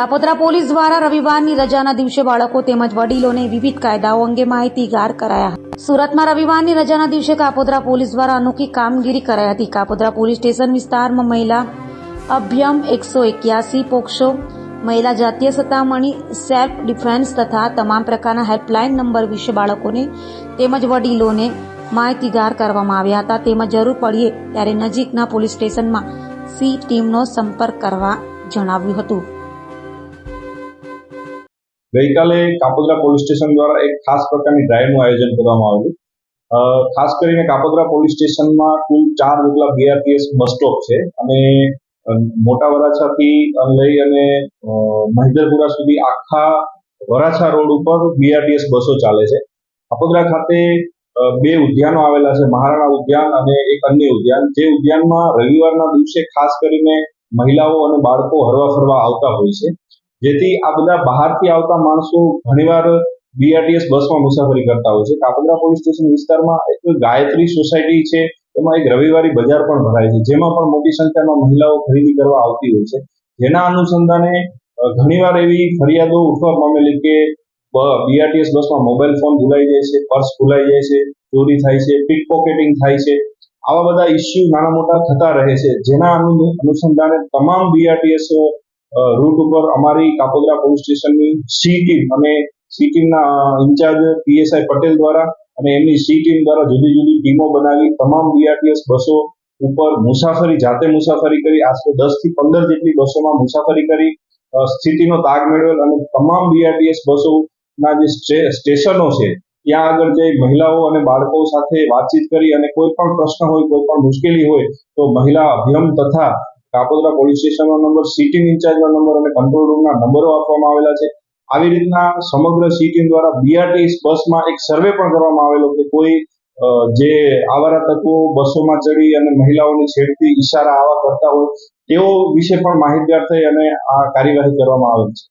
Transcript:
Kapodra police દ્વારા રવિવારની રજાના દિવસે બાળકો તેમજ વડીલોને વિવિધ કાયદાઓ અંગે માહિતીગાર કરાયા. સુરતમાં રવિવારની રજાના દિવસે કાપોદ્રા પોલીસ દ્વારા અનોખી કામગીરી કરાઈ હતી. કાપોદ્રા પોલીસ સ્ટેશન વિસ્તારમાં મહિલા અભ્યમ એકસો એક્યાસી, પોક્સો, મહિલા જાતીય સત્તામણી સેલ્ફ ડિફેન્સ તથા તમામ પ્રકારના હેલ્પલાઇન નંબર વિશે બાળકોને તેમજ વડીલોને માહિતીગાર કરવામાં આવ્યા હતા. તેમજ જરૂર પડીએ ત્યારે નજીકના પોલીસ સ્ટેશનમાં સી ટીમનો સંપર્ક કરવા જણાવ્યું હતું. ગઈકાલે કાપોદ્રા પોલીસ સ્ટેશન દ્વારા એક ખાસ પ્રકારની ડ્રાઈવનું આયોજન કરવામાં આવેલું. ખાસ કરીને કાપોદ્રા પોલીસ સ્ટેશનમાં કુલ ચાર જેટલા બીઆરટીએસ બસ સ્ટોપ છે અને મોટા વરાછાથી લઈ અને અ, મહેન્દ્રપુરા સુધી આખા વરાછા રોડ ઉપર બીઆરટીએસ બસો ચાલે છે. કાપોદ્રા ખાતે બે ઉદ્યાનો આવેલા છે મહારાણા ઉદ્યાન અને એક અન્ય ઉદ્યાન. જે ઉદ્યાનમાં રવિવારના દિવસે ખાસ કરીને મહિલાઓ અને બાળકો હરવા ફરવા આવતા હોય છે. જેથી આ બધા બહારથી આવતા માણસો ઘણીવાર બીઆરટીએસ બસમાં મુસાફરી કરતા હોય છે. કાપોદ્રા પોલીસ સ્ટેશન વિસ્તારમાં એક ગાયત્રી સોસાયટી છે. એમાં એક રવિવારી બજાર પણ ભરાય છે. જેમાં પણ મોટી સંખ્યામાં મહિલાઓ ખરીદી કરવા આવતી હોય છે. જેના અનુસંધાને ઘણીવાર એવી ફરિયાદો ઉઠવા પામેલી કે બીઆરટીએસ બસમાં મોબાઈલ ફોન ભૂલાઈ જાય છે, પર્સ ભૂલાઈ જાય છે, ચોરી થાય છે પિક પોકેટિંગ થાય છે. આવા બધા ઇસ્યુ નાના મોટા થતા રહે છે. જેના અનુ- અનુસંધાને તમામ બીઆરટીએસ રૂટ ઉપર અમારી કાપોદરા પોલીસ સ્ટેશનની સી ટીમ અને સી ટીમના ઇન્ચાર્જ પીએસઆઈ પટેલ દ્વારા અને એમની સી ટીમ દ્વારા જુદી જુદી ટીમો બનાવી તમામ બીઆરટીએસ બસો ઉપર મુસાફરી, જાતે મુસાફરી કરી, આશરે દસથી પંદર જેટલી બસોમાં મુસાફરી કરી સ્થિતિનો તાગ મેળવેલ અને તમામ બીઆરટીએસ બસોના જે સ્ટેશનો છે, ત્યાં આગળ જઈ મહિલાઓ અને બાળકો સાથે વાતચીત કરી અને કોઈ પણ પ્રશ્ન હોય, કોઈ પણ મુશ્કેલી હોય, તો મહિલા અભિયમ તથા કાપોદ્રા પોલીસ સ્ટેશનનો નંબર સીટીંગ ઇન્ચાર્જનો નંબર અને કંટ્રોલ રૂમના નંબરો આપવામાં આવેલા છે. આવી રીતના સમગ્ર સીટીંગ દ્વારા બીઆરટી બસમાં એક સર્વે પણ કરવામાં આવેલો કે કોઈ જે આવારા તત્વો, બસોમાં ચડી અને મહિલાઓની છેડતી ઈશારા આવા કરતા હોય, તેઓ વિશે પણ માહિતગાર થઈ અને આ કાર્યવાહી કરવામાં આવેલ છે.